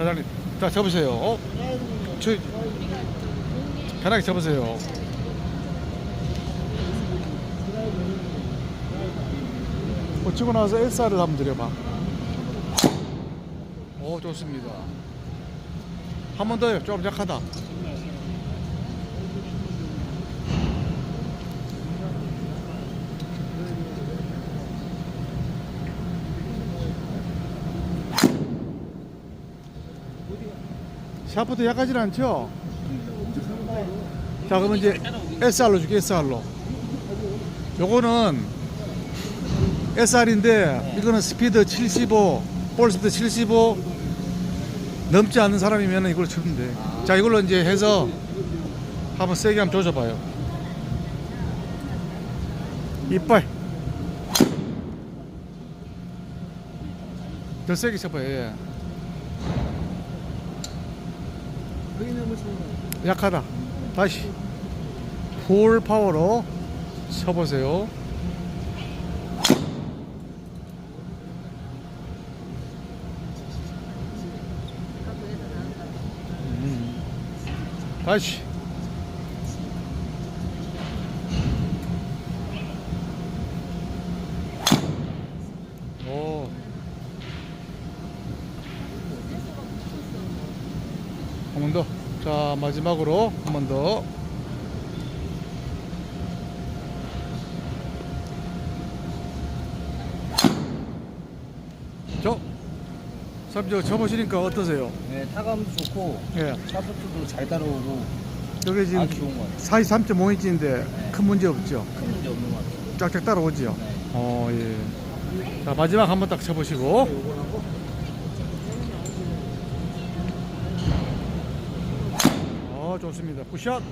사장님, 자 접으세요. 어? 저 편하게 접으세요. 뭐 치고 나서 SR을 한번 드려봐. 오 좋습니다. 한 번 더요. 좀 약하다. 샤프트 약하진 않죠? 자 그러면 이제 SR로 줄게 SR로. 요거는 SR인데 이거는 스피드 75 볼스피드 75 넘지 않는 사람이면 이걸 치면 돼자 이걸로 이제 해서 한번 세게 한번 조져봐요. 이빨. 더 세게 쳐봐요 예. 약하다. 다시 풀 파워로 쳐보세요. 음. 다시. 오. 한 번 더. 자, 마지막으로 한 번 더. 저, 삼저 접으시니까 어떠세요? 네, 타감도 좋고 예. 샤프트도 잘 따라오고 저게 지금 아주 좋은 것 같아요. 43.5인치인데 큰 문제 없죠? 큰 문제 없는 것 같아요. 쫙쫙 따라오죠? 네. 어, 예. 자, 마지막 한 번 딱 쳐보시고. 어, 좋습니다. 굿샷.